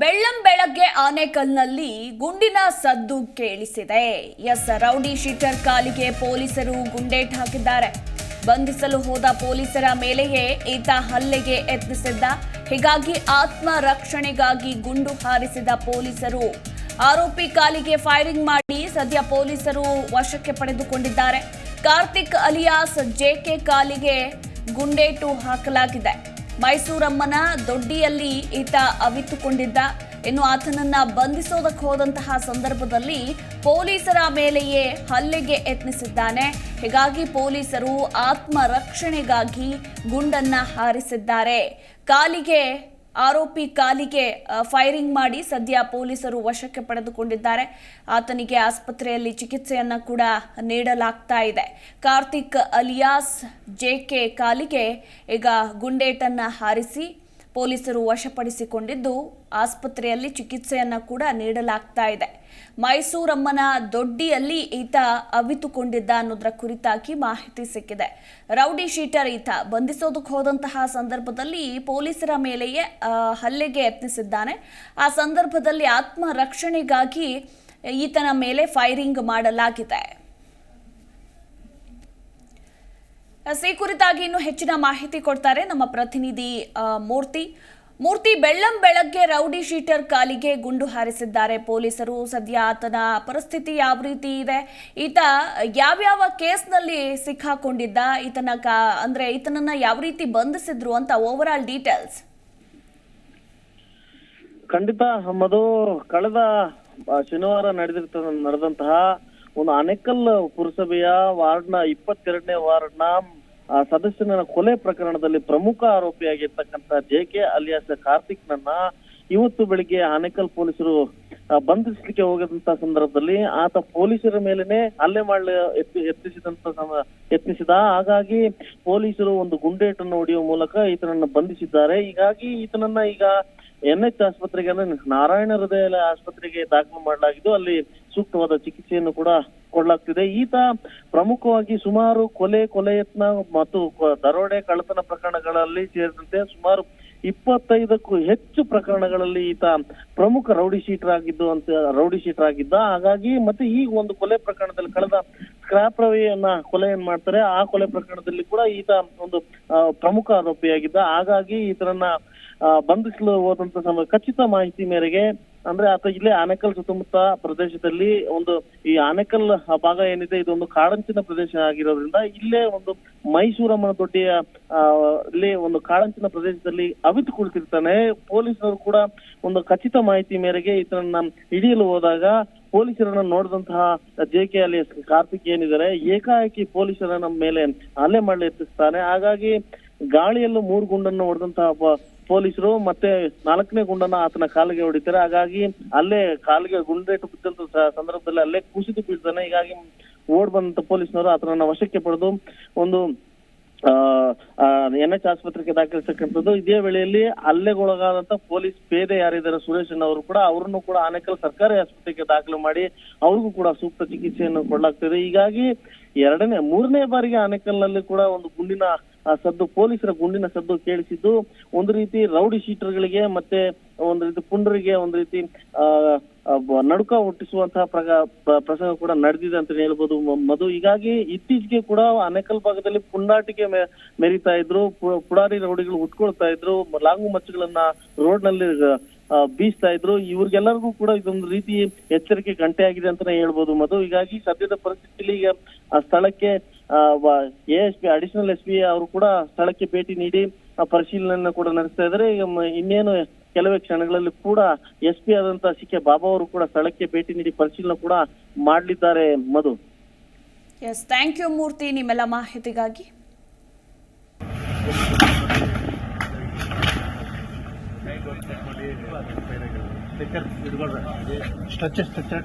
ಬೆಳ್ಳಂ ಬೆಳಗ್ಗೆ ಆನೇಕಲ್ನಲ್ಲಿ ಗುಂಡಿನ ಸದ್ದು ಕೇಳಿಸಿದೆ. ಎಸ್, ರೌಡಿ ಶೀಟರ್ ಕಾಲಿಗೆ ಪೊಲೀಸರು ಗುಂಡೇಟ್ ಹಾಕಿದ್ದಾರೆ. ಬಂಧಿಸಲು ಹೋದ ಪೊಲೀಸರ ಮೇಲೆಯೇ ಈತ ಹಲ್ಲೆಗೆ ಯತ್ನಿಸಿದ್ದ. ಹೀಗಾಗಿ ಆತ್ಮ ರಕ್ಷಣೆಗಾಗಿ ಗುಂಡು ಹಾರಿಸಿದ ಪೊಲೀಸರು. ಆರೋಪಿ ಕಾಲಿಗೆ ಫೈರಿಂಗ್ ಮಾಡಿ ಸದ್ಯ ಪೊಲೀಸರು ವಶಕ್ಕೆ ಪಡೆದುಕೊಂಡಿದ್ದಾರೆ. ಕಾರ್ತಿಕ್ ಅಲಿಯಾಸ್ ಜೆಕೆ ಕಾಲಿಗೆ ಗುಂಡೇಟು ಹಾಕಲಾಗಿದೆ. ಮೈಸೂರಮ್ಮನ ದೊಡ್ಡಿಯಲ್ಲಿ ಈತ ಅವಿತುಕೊಂಡಿದ್ದ. ಇನ್ನು ಆತನನ್ನ ಬಂಧಿಸೋದಕ್ಕೆ ಹೋದಂತಹ ಸಂದರ್ಭದಲ್ಲಿ ಪೊಲೀಸರ ಮೇಲೆಯೇ ಹಲ್ಲೆಗೆ ಯತ್ನಿಸಿದ್ದಾನೆ. ಹೀಗಾಗಿ ಪೊಲೀಸರು ಆತ್ಮರಕ್ಷಣೆಗಾಗಿ ಗುಂಡನ್ನ ಹಾರಿಸಿದ್ದಾರೆ. ಕಾಲಿಗೆ ಆರೋಪಿ ಕಾಲಿಗೆ ಫೈರಿಂಗ್ ಮಾಡಿ ಸದ್ಯ ಪೊಲೀಸರು ವಶಕ್ಕೆ ಪಡೆದುಕೊಂಡಿದ್ದಾರೆ. ಆತನಿಗೆ ಆಸ್ಪತ್ರೆಯಲ್ಲಿ ಚಿಕಿತ್ಸೆಯನ್ನ ಕೂಡ ನೀಡಲಾಗ್ತಾ ಇದೆ. ಕಾರ್ತಿಕ್ ಅಲಿಯಾಸ್ ಜೆಕೆ ಕಾಲಿಗೆ ಈಗ ಗುಂಡೇಟನ್ನ ಹಾರಿಸಿ ಪೊಲೀಸರು ವಶಪಡಿಸಿಕೊಂಡಿದ್ದು, ಆಸ್ಪತ್ರೆಯಲ್ಲಿ ಚಿಕಿತ್ಸೆಯನ್ನ ಕೂಡ ನೀಡಲಾಗ್ತಾ ಇದೆ. ಮೈಸೂರಮ್ಮನ ದೊಡ್ಡಿಯಲ್ಲಿ ಈತ ಅವಿತುಕೊಂಡಿದ್ದ ಅನ್ನೋದರ ಕುರಿತಾಗಿ ಮಾಹಿತಿ ಸಿಕ್ಕಿದೆ. ರೌಡಿ ಶೀಟರ್ ಈತ ಬಂಧಿಸೋದಕ್ಕೆ ಹೋದಂತಹ ಸಂದರ್ಭದಲ್ಲಿ ಪೊಲೀಸರ ಮೇಲೆಯೇ ಹಲ್ಲೆಗೆ ಯತ್ನಿಸಿದ್ದಾನೆ. ಆ ಸಂದರ್ಭದಲ್ಲಿ ಆತ್ಮರಕ್ಷಣೆಗಾಗಿ ಈತನ ಮೇಲೆ ಫೈರಿಂಗ್ ಮಾಡಲಾಗಿದೆ. ಈ ಕುರಿತಾಗಿ ಇನ್ನು ಹೆಚ್ಚಿನ ಮಾಹಿತಿ ಕೊಡ್ತಾರೆ ನಮ್ಮ ಪ್ರತಿನಿಧಿ ಮೂರ್ತಿ. ಮೂರ್ತಿ ಬೆಳ್ಳಂ ಬೆಳಗ್ಗೆ ರೌಡಿ ಶೀಟರ್ ಕಾಲಿಗೆ ಗುಂಡು ಹಾರಿಸಿದ್ದಾರೆ. ಪೊಲೀಸರು ಸದ್ಯ ಆತನ ಪರಿಸ್ಥಿತಿ ಯಾವ ರೀತಿ ಇದೆ? ಈತ ಯಾವ್ಯಾವ ಕೇಸ್ನಲ್ಲಿ ಸಿಕ್ಕಾಕೊಂಡಿದ್ದ? ಈತನ ಕಾ ಅಂದ್ರೆ ಈತನನ್ನ ಯಾವ ರೀತಿ ಬಂಧಿಸಿದ್ರು ಅಂತ ಓವರ್ ಆಲ್ ಡೀಟೇಲ್ಸ್ ಖಂಡಿತ ಮಧು, ಕಳೆದ ಶನಿವಾರ ನಡೆದಿರ್ತ, ನಡೆದಂತಹ ಒಂದು ಅನೇಕಲ್ ಪುರಸಭೆಯ ವಾರ್ಡ್ನ ಇಪ್ಪತ್ತೆರಡನೇ ವಾರ್ಡ್ನ ಸದಸ್ಯನ ಕೊಲೆ ಪ್ರಕರಣದಲ್ಲಿ ಪ್ರಮುಖ ಆರೋಪಿಯಾಗಿರ್ತಕ್ಕಂಥ ಜೆ ಕೆ ಅಲಿಯಾಸ್ ಕಾರ್ತಿಕ್ನನ್ನ ಇವತ್ತು ಬೆಳಿಗ್ಗೆ ಆನೇಕಲ್ ಪೊಲೀಸರು ಬಂಧಿಸಲಿಕ್ಕೆ ಹೋಗದಂತ ಸಂದರ್ಭದಲ್ಲಿ ಆತ ಪೊಲೀಸರ ಮೇಲೆನೆ ಹಲ್ಲೆ ಮಾಡಲು ಯತ್ನಿಸಿದಂತ ಎತ್ತಿಸಿದ. ಯತ್ನಿಸಿದ ಹಾಗಾಗಿ ಪೊಲೀಸರು ಒಂದು ಗುಂಡೇಟನ್ನು ಹೊಡೆಯುವ ಮೂಲಕ ಈತನನ್ನ ಬಂಧಿಸಿದ್ದಾರೆ. ಹೀಗಾಗಿ ಈತನನ್ನ ಈಗ ಎನ್ ಎಚ್ ಆಸ್ಪತ್ರೆಗೆ ನಾರಾಯಣ ಹೃದಯ ಆಸ್ಪತ್ರೆಗೆ ದಾಖಲು ಮಾಡಲಾಗಿದ್ದು, ಅಲ್ಲಿ ಸೂಕ್ತವಾದ ಚಿಕಿತ್ಸೆಯನ್ನು ಕೂಡ ಕೊಡಲಾಗ್ತಿದೆ ಈತ ಪ್ರಮುಖವಾಗಿ ಸುಮಾರು ಕೊಲೆ ಕೊಲೆ ಯತ್ನ ಮತ್ತು ದರೋಡೆ, ಕಳ್ಳತನ ಪ್ರಕರಣಗಳಲ್ಲಿ ಸೇರಿದಂತೆ ಸುಮಾರು ಇಪ್ಪತ್ತೈದಕ್ಕೂ ಹೆಚ್ಚು ಪ್ರಕರಣಗಳಲ್ಲಿ ಈತ ಪ್ರಮುಖ ರೌಡಿ ಶೀಟರ್ ಆಗಿದ್ದು ಅಂತ, ರೌಡಿ ಶೀಟರ್ ಆಗಿದ್ದ ಹಾಗಾಗಿ ಮತ್ತೆ ಈ ಒಂದು ಕೊಲೆ ಪ್ರಕರಣದಲ್ಲಿ ಕಳೆದ ಸ್ಕ್ರಾಪ್ ರವಿಯನ್ನ ಕೊಲೆಯನ್ನ ಮಾಡ್ತಾರೆ. ಆ ಕೊಲೆ ಪ್ರಕರಣದಲ್ಲಿ ಕೂಡ ಈತ ಒಂದು ಪ್ರಮುಖ ಆರೋಪಿಯಾಗಿದ್ದ. ಹಾಗಾಗಿ ಈತನನ್ನ ಬಂಧಿಸಲು ಹೋದಂತ ಸಮಯ, ಖಚಿತ ಮಾಹಿತಿ ಮೇರೆಗೆ ಅಂದ್ರೆ ಆತ ಇಲ್ಲಿ ಆನೆಕಲ್ ಸುತ್ತಮುತ್ತ ಪ್ರದೇಶದಲ್ಲಿ ಒಂದು ಈ ಆನೆಕಲ್ ಭಾಗ ಏನಿದೆ, ಇದೊಂದು ಕಾಡಂಚಿನ ಪ್ರದೇಶ ಆಗಿರೋದ್ರಿಂದ ಇಲ್ಲೇ ಒಂದು ಮೈಸೂರಮ್ಮನ ದೊಡ್ಡಿಯ ಅಲ್ಲಿ ಒಂದು ಕಾಡಂಚಿನ ಪ್ರದೇಶದಲ್ಲಿ ಅವಿತು ಕುಳಿತಿರ್ತಾನೆ. ಪೊಲೀಸರು ಕೂಡ ಒಂದು ಖಚಿತ ಮಾಹಿತಿ ಮೇರೆಗೆ ಈತನನ್ನ ಹಿಡಿಯಲು ಹೋದಾಗ ಪೊಲೀಸರನ್ನ ನೋಡಿದಂತಹ ಜೆ ಕೆ ಅಲ್ಲಿ ಕಾರ್ತಿಕ್ ಏನಿದ್ದಾರೆ, ಏಕಾಏಕಿ ಪೊಲೀಸರ ನಮ್ಮ ಮೇಲೆ ಹಲ್ಲೆ ಮಾಡಲು ಯತ್ನಿಸ್ತಾನೆ. ಹಾಗಾಗಿ ಗಾಳಿಯಲ್ಲೂ ಮೂರು ಗುಂಡನ್ನು ಹೊಡೆದಂತಹ ಪೊಲೀಸರು ಮತ್ತೆ ನಾಲ್ಕನೇ ಗುಂಡನ್ನ ಆತನ ಕಾಲಿಗೆ ಹೊಡಿತಾರೆ. ಹಾಗಾಗಿ ಅಲ್ಲೇ ಕಾಲಿಗೆ ಗುಂಡೇಟು ಬಿದ್ದಂತ ಸಂದರ್ಭದಲ್ಲಿ ಅಲ್ಲೇ ಕುಸಿದು ಬೀಳ್ತಾನೆ. ಹೀಗಾಗಿ ಓಡ್ ಬಂದಂತ ಪೊಲೀಸ್ನವರು ಆತನನ್ನ ವಶಕ್ಕೆ ಪಡೆದು ಒಂದು ಎನ್ ಎಚ್ ಆಸ್ಪತ್ರೆಗೆ ದಾಖಲಿಸತಕ್ಕಂಥದ್ದು. ಇದೇ ವೇಳೆಯಲ್ಲಿ ಹಲ್ಲೆಗೊಳಗಾದಂತ ಪೊಲೀಸ್ ಪೇದೆ ಯಾರಿದ್ದಾರೆ, ಸುರೇಶ್ ಅವರು ಕೂಡ ಅವರನ್ನು ಕೂಡ ಆನೇಕಲ್ ಸರ್ಕಾರಿ ಆಸ್ಪತ್ರೆಗೆ ದಾಖಲು ಮಾಡಿ ಅವ್ರಿಗೂ ಕೂಡ ಸೂಕ್ತ ಚಿಕಿತ್ಸೆಯನ್ನು ಕೊಡಲಾಗ್ತದೆ. ಹೀಗಾಗಿ ಎರಡನೇ, ಮೂರನೇ ಬಾರಿಗೆ ಆನೇಕಲ್ನಲ್ಲಿ ಕೂಡ ಒಂದು ಗುಂಡಿನ ಸದ್ದು ಪೊಲೀಸರ ಗುಂಡಿನ ಸದ್ದು ಕೇಳಿಸಿದ್ದು, ಒಂದು ರೀತಿ ರೌಡಿ ಶೀಟರ್ಗಳಿಗೆ ಮತ್ತೆ ಒಂದು ರೀತಿ ಪುಂಡರಿಗೆ ಒಂದು ರೀತಿ ನಡುಕ ಹುಟ್ಟಿಸುವಂತಹ ಪ್ರಸಂಗ ಕೂಡ ನಡೆದಿದೆ ಅಂತ ಹೇಳ್ಬೋದು. ಮಧು, ಹೀಗಾಗಿ ಇತ್ತೀಚೆಗೆ ಕೂಡ ಅನೇಕಲ್ ಭಾಗದಲ್ಲಿ ಪುಂಡಾಟಿಕೆ ಮೆರಿತಾ ಇದ್ರು ಪುಡಾರಿ ರೌಡಿಗಳು ಉಟ್ಕೊಳ್ತಾ ಇದ್ರು, ಲಾಂಗು ಮಚ್ಚುಗಳನ್ನ ರೋಡ್ನಲ್ಲಿ ಬೀಸ್ತಾ ಇದ್ರು. ಇವ್ರಿಗೆಲ್ಲರಿಗೂ ಕೂಡ ಇದೊಂದು ರೀತಿ ಎಚ್ಚರಿಕೆ ಗಂಟೆ ಆಗಿದೆ ಅಂತಾನೆ ಹೇಳ್ಬೋದು ಮಧು. ಹೀಗಾಗಿ ಸದ್ಯದ ಪರಿಸ್ಥಿತಿಯಲ್ಲಿ ಈಗ ಆ ಸ್ಥಳಕ್ಕೆ A S P additional S P ಅವರು ಕೂಡ ಸ್ಥಳಕ್ಕೆ ಭೇಟಿ ನೀಡಿ ಆ, ಪರಿಶೀಲನೆಯನ್ನ ಕೂಡ ನಡೆಸ್ತಾ ಇದ್ದಾರೆ ಈಗ ಇನ್ನೇನು ಕೆಲವೇ ಕ್ಷಣಗಳಲ್ಲಿ ಕೂಡ ಎಸ್ ಪಿ ಆದಂತಹ ಸಿ ಕೆ ಬಾಬಾ ಅವರು ಕೂಡ ಸ್ಥಳಕ್ಕೆ ಭೇಟಿ ನೀಡಿ ಪರಿಶೀಲನೆ ಕೂಡ ಮಾಡಲಿದ್ದಾರೆ Madhu. Yes thank you Murthy ನಿಮ್ಮೆಲ್ಲ ಮಾಹಿತಿಗಾಗಿ. ಸ್ಟ್ರಚರ್ ಸ್ಟ್ರಚರ್